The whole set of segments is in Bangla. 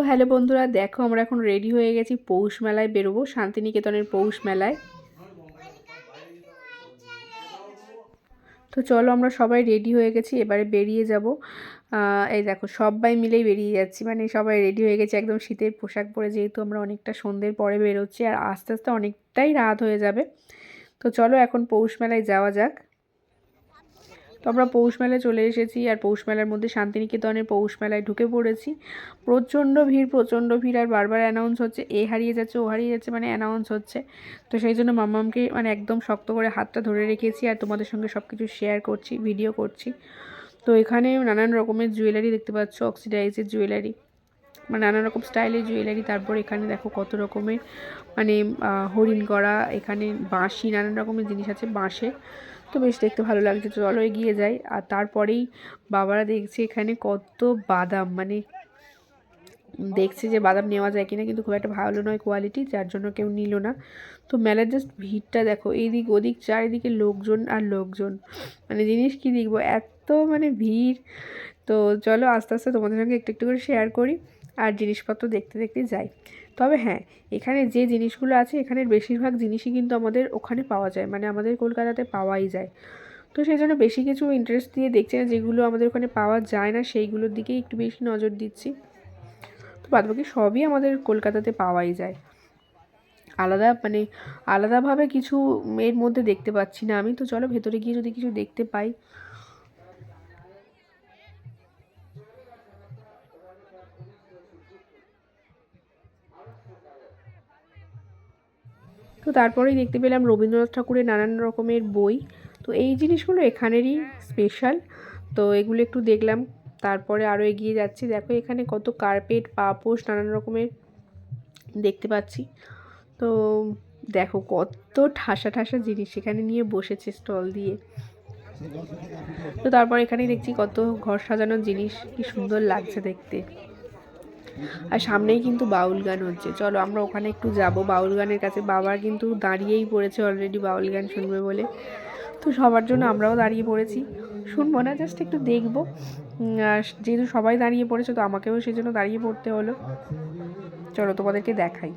তো হ্যালো বন্ধুরা, দেখো আমরা এখন রেডি হয়ে গেছি পৌষ মেলায় বেরোবো, শান্তিনিকেতনের পৌষ মেলায়। তো চলো আমরা সবাই রেডি হয়ে গেছি, এবারে বেরিয়ে যাব। এই দেখো সবাই মিলেই বেরিয়ে যাচ্ছি মানে সবাই রেডি হয়ে গেছে, একদম শীতের পোশাক পরে যেহেতু আমরা অনেকটা সন্ধ্যের পরে বেরোচ্ছি, আর আস্তে আস্তে অনেকটাই রাত হয়ে যাবে। তো চলো এখন পৌষ মেলায় যাওয়া যাক। তো আমরা পৌষ মেলায় চলে এসেছি আর পৌষ মেলার মধ্যে শান্তিনিকেতনের পৌষ মেলায় ঢুকে পড়েছি। প্রচণ্ড ভিড় প্রচণ্ড ভিড় আর বারবার অ্যানাউন্স হচ্ছে, এ হারিয়ে যাচ্ছে, ও হারিয়ে যাচ্ছে মানে অ্যানাউন্স হচ্ছে। তো সেই জন্য মামামকে মানে একদম শক্ত করে হাতটা ধরে রেখেছি আর তোমাদের সঙ্গে সব কিছু শেয়ার করছি ভিডিও করছি। তো এখানে নানান রকমের জুয়েলারি দেখতে পাচ্ছ অক্সিডাইজের জুয়েলারি মানে নানা রকম স্টাইলের জুয়েলারি তারপর এখানে দেখো কত রকমের মানে হরিণ করা এখানে বাঁশি, নানান রকমের জিনিস আছে বাঁশে। তো বেশ দেখতে ভালো লাগছে। চলো এগিয়ে যাই। আর তারপরেই বাবারা দেখছে এখানে কত বাদাম। মানে দেখছে যে বাদাম নেওয়া যায় কিনা, কিন্তু খুব একটা ভালো নয় কোয়ালিটি যার জন্য কেউ নিল না। তো মেলার জাস্ট ভিড়টা দেখো এইদিক ওদিক চারিদিকে লোকজন আর লোকজন। মানে জিনিস কি দেখব, এত মানে ভিড়। তো চলো আস্তে আস্তে তোমাদের সঙ্গে একটু একটু করে শেয়ার করি। আর জিনিসপত্র দেখতে দেখতে যাই। তবে হ্যাঁ এখানে যে জিনিসগুলো আছে, এখানের বেশিরভাগ জিনিসই কিন্তু আমাদের ওখানে পাওয়া যায়। মানে আমাদের কলকাতাতে পাওয়াই যায়। তো সেই জন্য বেশি কিছু ইন্টারেস্ট দিয়ে দেখছি না, যেগুলো আমাদের ওখানে পাওয়া যায় না, সেইগুলোর দিকেই একটু বেশি নজর দিচ্ছি। তো বাদবাকি সবই আমাদের কলকাতাতে পাওয়াই যায়। আলাদা মানে আলাদাভাবে কিছু এর মধ্যে দেখতে পাচ্ছি না আমি। তো চলো ভেতরে গিয়ে যদি কিছু দেখতে পাই। তো তারপরেই দেখতে পেলাম রবীন্দ্রনাথ ঠাকুরের নানান রকমের বই। তো এই জিনিসগুলো এখানেরই স্পেশাল তো এগুলো একটু দেখলাম। তারপরে আরও এগিয়ে যাচ্ছি। দেখো এখানে কত কার্পেট পাপোশ, নানান রকমের দেখতে পাচ্ছি। তো দেখো কত ঠাসা ঠাসা জিনিস এখানে নিয়ে বসেছে স্টল দিয়ে। তো তারপর এখানেই দেখছি কত ঘর সাজানোর জিনিস। কি সুন্দর লাগছে দেখতে। আর সামনেই কিন্তু বাউল গান হচ্ছে। চলো আমরা ওখানে একটু যাব। বাউল গানের কাছে বাবা কিন্তু দাঁড়িয়েই পড়েছে অলরেডি বাউল গান শুনবে বলে। তো সবার জন্য আমরাও দাঁড়িয়ে পড়েছি। শুনব না জাস্ট একটু দেখব। যেহেতু সবাই দাঁড়িয়ে পড়েছে, তো আমাকেও সেই জন্য দাঁড়িয়ে পড়তে হলো। চলো তোমাদেরকে দেখাই।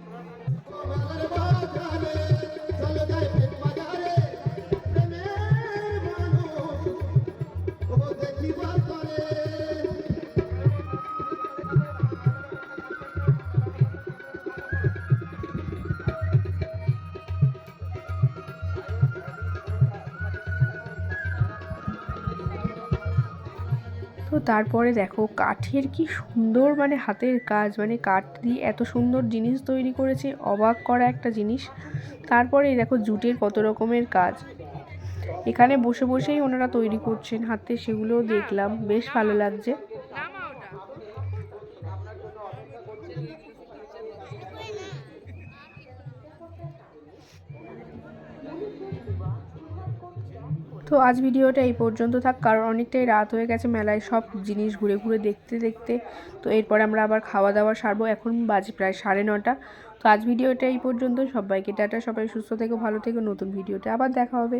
তো তারপরে দেখো, কাঠের কি সুন্দর মানে হাতের কাজ মানে কাঠ দিয়ে এত সুন্দর জিনিস তৈরি করেছে, অবাক করা একটা জিনিস। তারপরে দেখো, জুটের কত রকমের কাজ। এখানে বসে বসেই ওনারা তৈরি করছেন, হাতে সেগুলোও দেখলাম, বেশ ভালো লাগছে। তো আজ ভিডিওটা এই পর্যন্ত থাক, কারণ অনেকটাই রাত হয়ে গেছে মেলায় সব জিনিস ঘুরে ঘুরে দেখতে দেখতে। তো এরপরে আমরা আবার খাওয়া দাওয়া সারবো, এখন বাজে প্রায় সাড়ে নটা। তো আজ ভিডিওটা এই পর্যন্ত সবাইকে টাটা, সবাই সুস্থ থেকো, ভালো থেকে, নতুন ভিডিওটা আবার দেখা হবে।